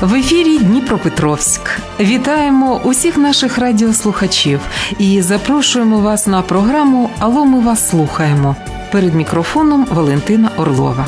В ефірі Дніпропетровськ. Вітаємо усіх наших радіослухачів і запрошуємо вас на програму Алло, ми вас слухаємо. Перед мікрофоном Валентина Орлова.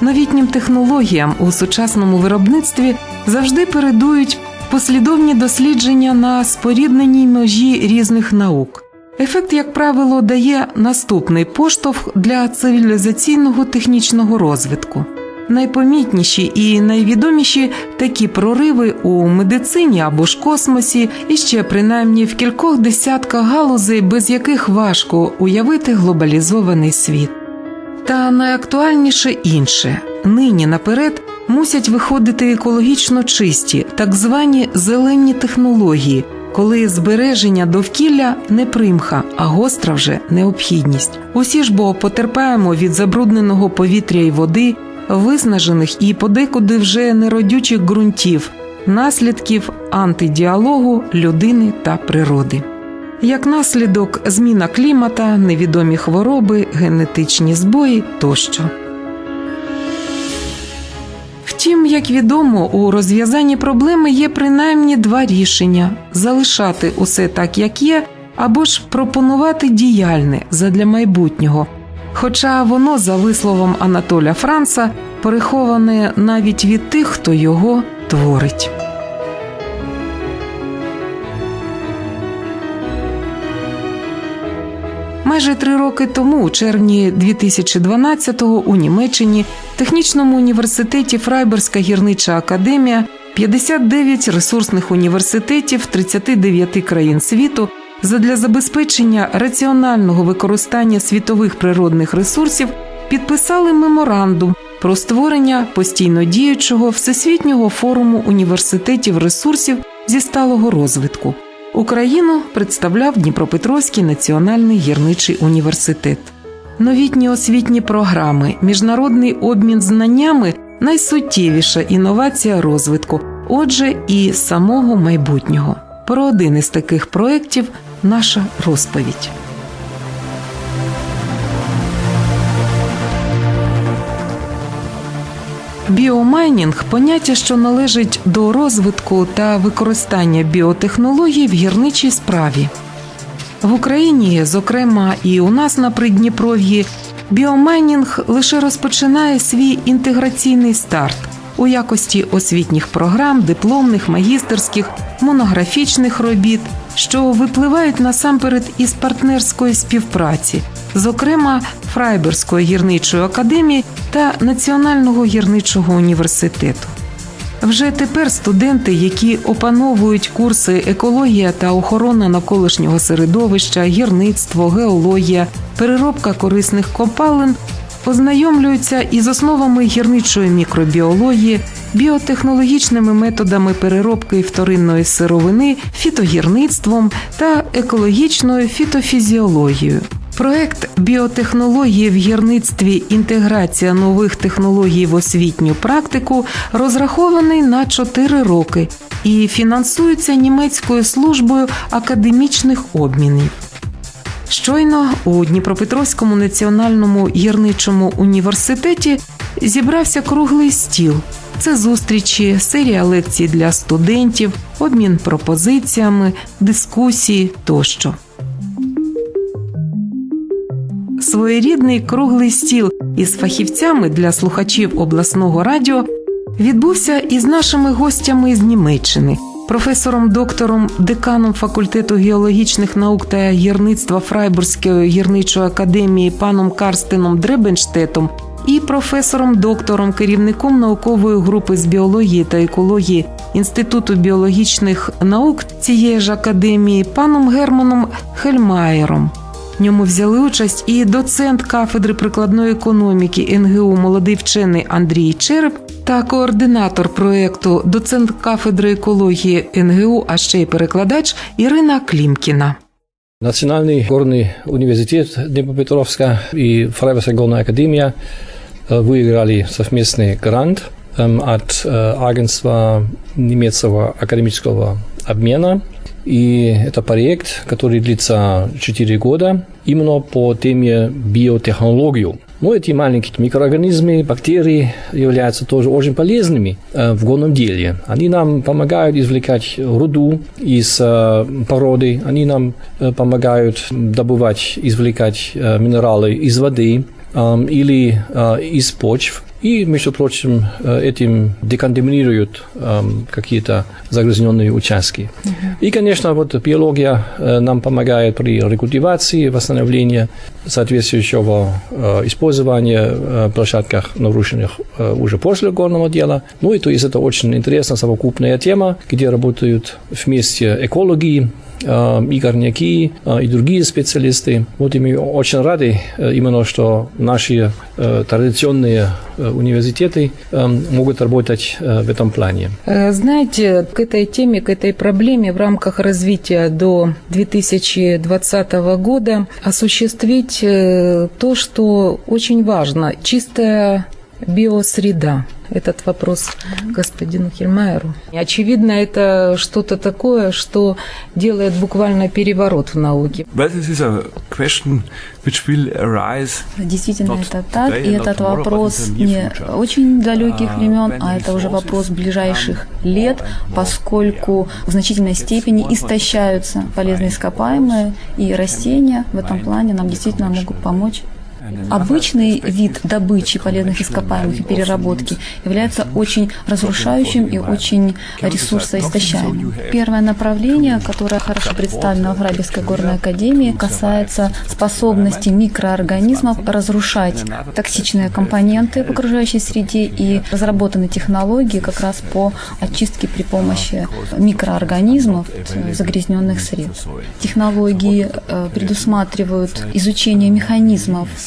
Новітнім технологіям у сучасному виробництві завжди передують послідовні дослідження на спорідненій межі різних наук. Ефект, як правило, дає наступний поштовх для цивілізаційного технічного розвитку. Найпомітніші і найвідоміші такі прориви у медицині або ж космосі, і ще принаймні в кількох десятках галузей, без яких важко уявити глобалізований світ. Та найактуальніше інше нині наперед мусять виходити екологічно чисті, так звані зелені технології, коли збереження довкілля не примха, а гостра вже необхідність. Усі ж бо потерпаємо від забрудненого повітря і води, виснажених і подекуди вже неродючих ґрунтів, наслідків антидіалогу людини та природи. Як наслідок зміна клімата, невідомі хвороби, генетичні збої тощо. Як відомо, у розв'язанні проблеми є принаймні два рішення: залишати усе так, як є, або ж пропонувати діяльне задля майбутнього. Хоча воно, за висловом Анатоля Франца, переховане навіть від тих, хто його творить. Майже три роки тому, у червні 2012-го, у Німеччині, технічному університеті Фрайберська гірнича академія, 59 ресурсних університетів 39 країн світу задля забезпечення раціонального використання світових природних ресурсів підписали меморандум про створення постійно діючого всесвітнього форуму університетів ресурсів зі сталого розвитку. Україну представляв Дніпропетровський національний гірничий університет. Новітні освітні програми, міжнародний обмін знаннями найсуттєвіша інновація розвитку, отже, і самого майбутнього. Про один із таких проєктів наша розповідь. Біомайнінг поняття, що належить до розвитку та використання біотехнологій в гірничій справі. В Україні, зокрема, і у нас на Придніпров'ї, біомайнінг лише розпочинає свій інтеграційний старт у якості освітніх програм, дипломних, магістерських, монографічних робіт, що випливають насамперед із партнерської співпраці, зокрема Фрайберської гірничої академії та Національного гірничого університету. Вже тепер студенти, які опановують курси екологія та охорона навколишнього середовища, гірництво, геологія, переробка корисних копалин, ознайомлюються із основами гірничої мікробіології, біотехнологічними методами переробки вторинної сировини, фітогірництвом та екологічною фітофізіологією. Проект біотехнології в гірництві інтеграція нових технологій в освітню практику розрахований на 4 роки і фінансується німецькою службою академічних обмінів. Щойно у Дніпропетровському національному гірничому університеті зібрався круглий стіл. Це зустрічі, серія лекцій для студентів, обмін пропозиціями, дискусії тощо. Своєрідний круглий стіл із фахівцями для слухачів обласного радіо відбувся із нашими гостями з Німеччини, професором доктором, деканом факультету геологічних наук та гірництва Фрайбурзької гірничої академії паном Карстеном Дребенштетом і професором доктором, керівником наукової групи з біології та екології Інституту біологічних наук цієї ж академії паном Германом Хельмаєром. В ньому взяли участь і доцент кафедри прикладної економіки НГУ молодий вчений Андрій Череп та координатор проєкту, доцент кафедри екології НГУ, а ще й перекладач Ірина Клімкіна. Национальный горный университет Днепропетровска и Фрайбургская горная академия э, выиграли совместный грант эм, от э, агентства немецкого академического обмена. И это проект, который длится 4 года, именно по теме биотехнологию. Но эти маленькие микроорганизмы, бактерии являются тоже очень полезными э, в горном деле. Они нам помогают извлекать руду из э, породы, они нам э, помогают добывать, извлекать минералы из воды или из почв. И, между прочим, э, этим деконтаминируют эм, какие-то загрязненные участки. И, конечно, вот биология э, нам помогает при рекультивации, восстановлении соответствующего э, использования э, площадках, нарушенных уже после горного дела. Ну и то есть это очень интересная совокупная тема, где работают вместе экологи, и горняки, э, и другие специалисты. Вот и мы очень рады э, именно, что наши э, традиционные э, университеты э, могут работать э, в этом плане. Э, Знаете, к этой теме, к этой проблеме в рамках развития до 2020 года осуществить э, то, что очень важно, чистая биосреда. Этот вопрос господину Хельмайеру. Очевидно, это что-то такое, что делает буквально переворот в науке. Well, this is a question which will arise Действительно, это так. И этот вопрос не очень далеких Uh, времен, а это уже вопрос ближайших лет, поскольку в значительной степени истощаются полезные ископаемые, и растения в этом плане нам действительно могут помочь. Обычный вид добычи полезных ископаемых и переработки является очень разрушающим и очень ресурсоистощаемым. Первое направление, которое хорошо представлено в Рабельской горной академии, касается способности микроорганизмов разрушать токсичные компоненты в окружающей среде и разработаны технологии как раз по очистке при помощи микроорганизмов загрязненных средств. Технологии э, предусматривают изучение механизмов,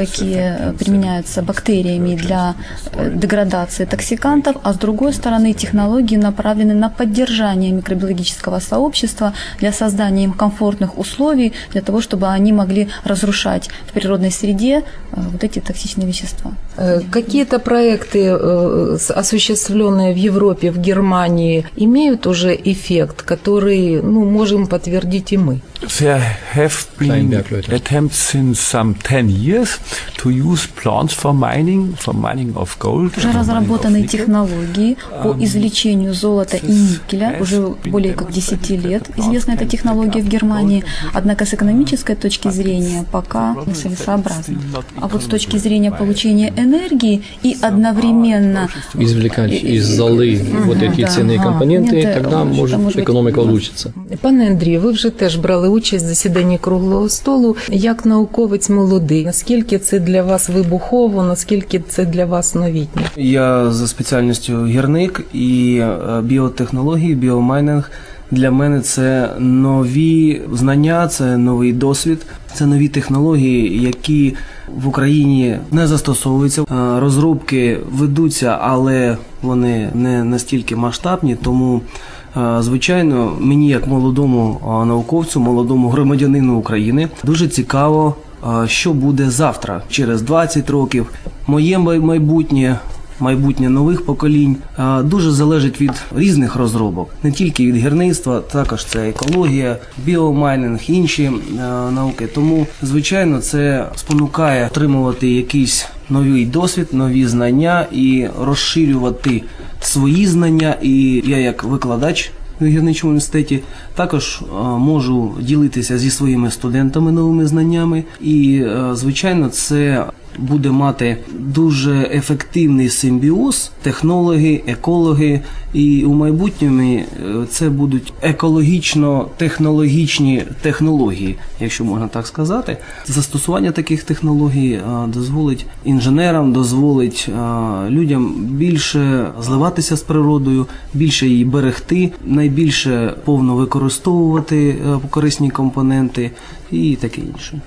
какие э, применяются бактериями для э, деградации токсикантов, а с другой стороны технологии направлены на поддержание микробиологического сообщества для создания им комфортных условий для того, чтобы они могли разрушать в природной среде э, вот эти токсичные вещества. Какие-то проекты, осуществленные в Европе, в Германии, имеют уже эффект, который ну, можем подтвердить и мы? There have been attempts since some 10 years to use plants for mining, for mining of gold. Уже and for mining of разработаны nickel. технологии по извлечению золота и никеля. Уже более как 10 лет известна эта технология в Германии. Однако с экономической точки зрения пока нецелесообразно. А вот с точки зрения получения энергии и одновременно Извлекать из золы вот эти да, ценные ага. компоненты, Нет, тогда это может может быть, экономика да. улучшится. Пане Андрію, ви вже теж брали участь в засіданні круглого столу як науковець молодий. Наскільки це для вас вибухово, наскільки це для вас новітнє? Я за спеціальністю гірник і е, біотехнології, біомайнинг. Для мене це нові знання, це новий досвід, це нові технології, які в Україні не застосовуються. Е, Розробки ведуться, але вони не настільки масштабні. Тому, е, звичайно, мені, як молодому науковцю, молодому громадянину України, дуже цікаво що буде завтра, через 20 років. Моє майбутнє, майбутнє нових поколінь дуже залежить від різних розробок, не тільки від гірництва, також це екологія, біомайнинг, інші науки. Тому, звичайно, це спонукає отримувати якийсь новий досвід, нові знання і розширювати свої знання. І я, як викладач в гірничому університеті. Також е, можу ділитися зі своїми студентами новими знаннями, і е, звичайно, це буде мати дуже ефективний симбіоз, технологи, екологи, і у майбутньому е, це будуть екологічно-технологічні технології, якщо можна так сказати. Застосування таких технологій е, дозволить інженерам, дозволить е, людям більше зливатися з природою, більше її берегти, найбільше повно використовувати корисні компоненти і таке інше.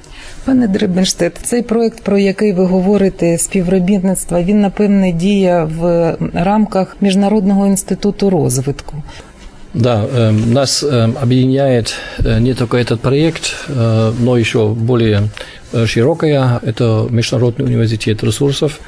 Пане Дребенштет, цей проект, про який ви говорите, співробітництва, він напевне діє в рамках Міжнародного інституту розвитку. Да, эм, нас эм, объединяет э, не только этот проект, э, но еще более э, широкая. Это Международный университет ресурсов,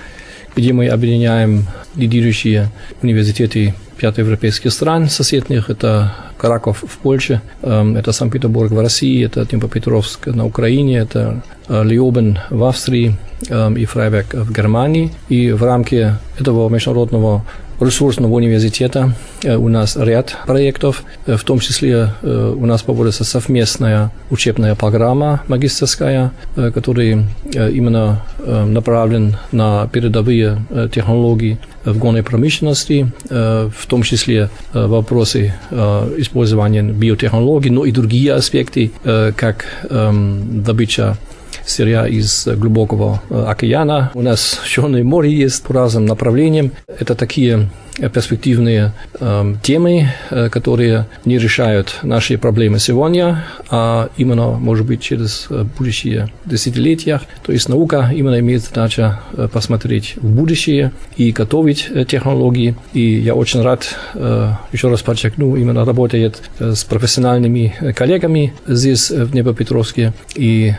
где мы объединяем лидирующие университеты пяти европейских стран соседних. Это Краков в Польше, эм, это Санкт-Петербург в России, это Днепропетровск на Украине, это э, Лиобен в Австрии эм, и Фрайберг в Германии. И в рамке этого международного ресурсного университета э, у нас ряд проектов, э, в том числе у нас проводится совместная учебная программа магистрская, который э, именно э, направлен на передовые технологии в горной промышленности, в том числе вопросы э, использования биотехнологий, но и другие аспекты, э, как эм, добыча сырья из глубокого э, океана. У нас Черное море есть по разным направлениям. Это такие э, перспективные э, темы, э, которые не решают наши проблемы сегодня, а именно, может быть, через э, будущие десятилетия. То есть наука именно имеет задачу э, посмотреть в будущее и готовить э, технологии. И я очень рад, э, еще раз подчеркну, именно работает с профессиональными коллегами здесь, в Днепропетровске. И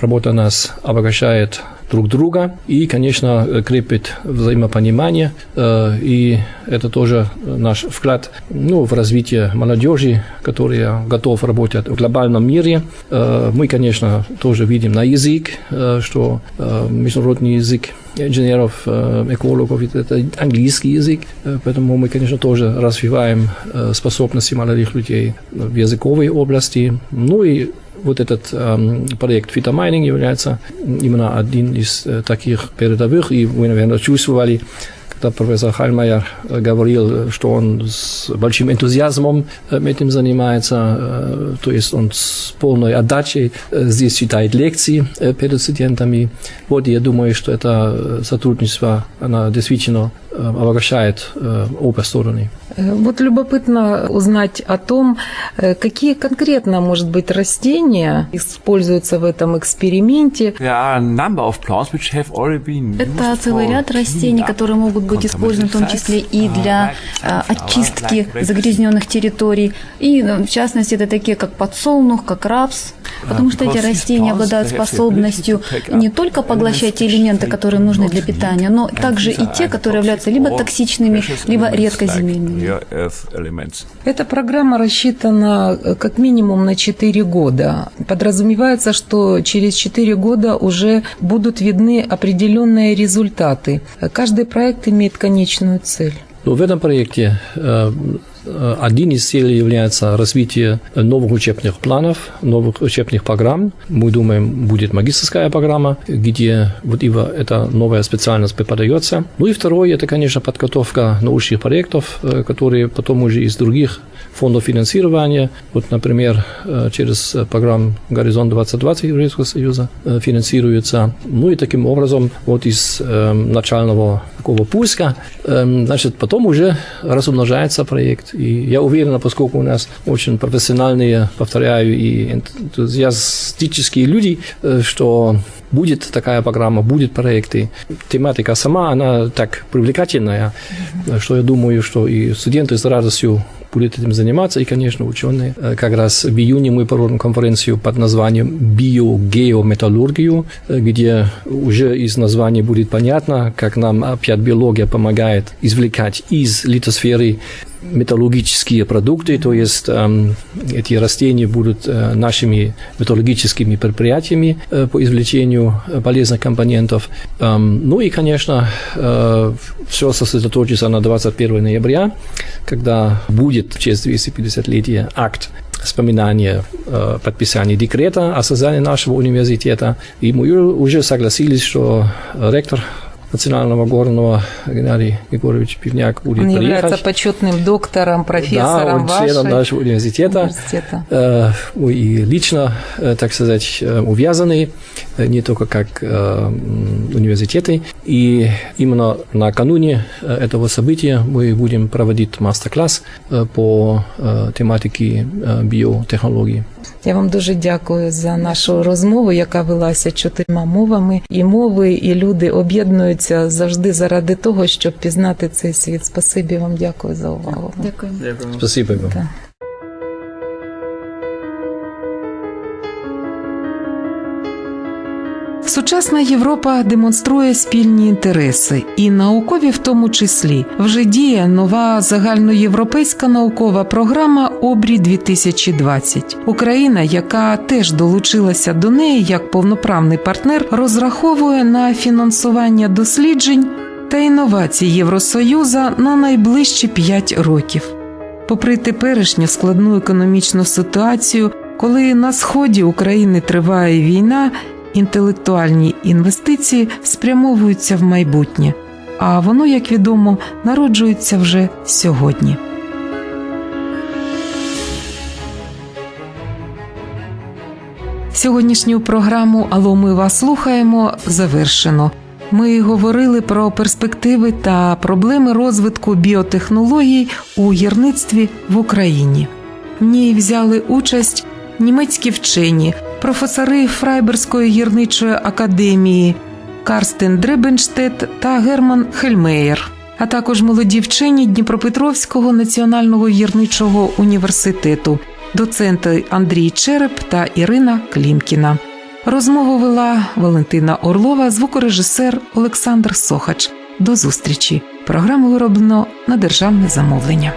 работа нас обогащает друг друга и, конечно, э, крепит взаимопонимание. э, И это тоже наш вклад ну, в развитие молодежи, которая готова работать в глобальном мире. Э, Мы, конечно, тоже видим на язык, что международный язык инженеров, экологов, это английский язык, поэтому мы, конечно, тоже развиваем способности молодых людей в языковой области. Ну и вот этот эм, проект фитомайнинг является именно один из э, таких передовых, и вы, наверное, чувствовали, когда профессор Хальмайер э, говорил, что он с большим энтузиазмом э, этим занимается, э, то есть он с полной отдачей э, здесь читает лекции э, перед студентами. Вот я думаю, что это э, сотрудничество, оно действительно э, обогащает э, обе стороны. Э, Вот любопытно узнать о том, какие конкретно, может быть, растения используются в этом эксперименте. Это целый ряд растений, которые могут быть использованы в том числе и для а, очистки загрязненных территорий. И, ну, в частности, это такие, как подсолнух, как рапс. Потому что эти растения обладают способностью не только поглощать те элементы, которые нужны для питания, но также и те, которые являются либо токсичными, либо редкоземельными. Эта программа рассчитана э, как минимум на 4 года. Подразумевается, что через 4 года уже будут видны определенные результаты. Э, Каждый проект имеет конечную цель. Но в этом проекте э, э, один из целей является развитие новых учебных планов, новых учебных программ. Мы думаем, будет магистрская программа, где вот ибо эта новая специальность преподается. Ну и второе, это, конечно, подготовка научных проектов, э, которые потом уже из других фондов финансирования, вот, например, э, через э, программу «Горизонт 2020» Европейского Союза э, финансируется. Ну и таким образом вот из э, начального такого пуска, э, значит, потом уже разумножается проект. И я уверен, поскольку у нас очень профессиональные, повторяю, и энтузиастические люди, э, что будет такая программа, будет проекты. Тематика сама, она так привлекательная, что я думаю, что и студенты с радостью будут этим заниматься, и, конечно, ученые. Э, Как раз в июне мы проводим конференцию под названием «Биогеометаллургию», э, где уже из названия будет понятно, как нам опять биология помогает извлекать из литосферы металлургические продукты, то есть эм, эти растения будут э, нашими металлургическими предприятиями э, по извлечению э, полезных компонентов. Эм, ну и, конечно, все сосредоточится на 21 ноября, когда будет в честь 250-летия акт вспоминания э, подписания декрета о создании нашего университета. И мы уже согласились, что ректор Национального горного Геннадий Егорович Пивняк будет Он приехать. является почетным доктором, профессором да, он членом вашей нашего университета. университета. Э, мы и лично, э, так сказать, э, увязаны, э, не только как э, м, университеты. И именно накануне э, этого события мы будем проводить мастер-класс э, по э, тематике э, біотехнології. Я вам дуже дякую за нашу розмову, яка велася чотирма мовами. І мови, і люди об'єднуються завжди заради того, щоб пізнати цей світ. Спасибі вам, дякую за увагу. Дякую. Спасибо вам. Сучасна Європа демонструє спільні інтереси, і наукові в тому числі вже діє нова загальноєвропейська наукова програма Обрі 2020 Україна, яка теж долучилася до неї як повноправний партнер, розраховує на фінансування досліджень та інновацій Євросоюза на найближчі 5 років. Попри теперішню складну економічну ситуацію, коли на сході України триває війна, інтелектуальні інвестиції спрямовуються в майбутнє, а воно, як відомо, народжується вже сьогодні. Сьогоднішню програму Алло, ми вас слухаємо завершено. Ми говорили про перспективи та проблеми розвитку біотехнологій у гірництві в Україні. В ній взяли участь німецькі вчені, професори Фрайберської гірничої академії Карстен Дребенштет та Герман Хельмеєр, а також молоді вчені Дніпропетровського національного гірничого університету, доценти Андрій Череп та Ірина Клімкіна. Розмову вела Валентина Орлова, звукорежисер Олександр Сохач. До зустрічі. Програму вироблено на державне замовлення.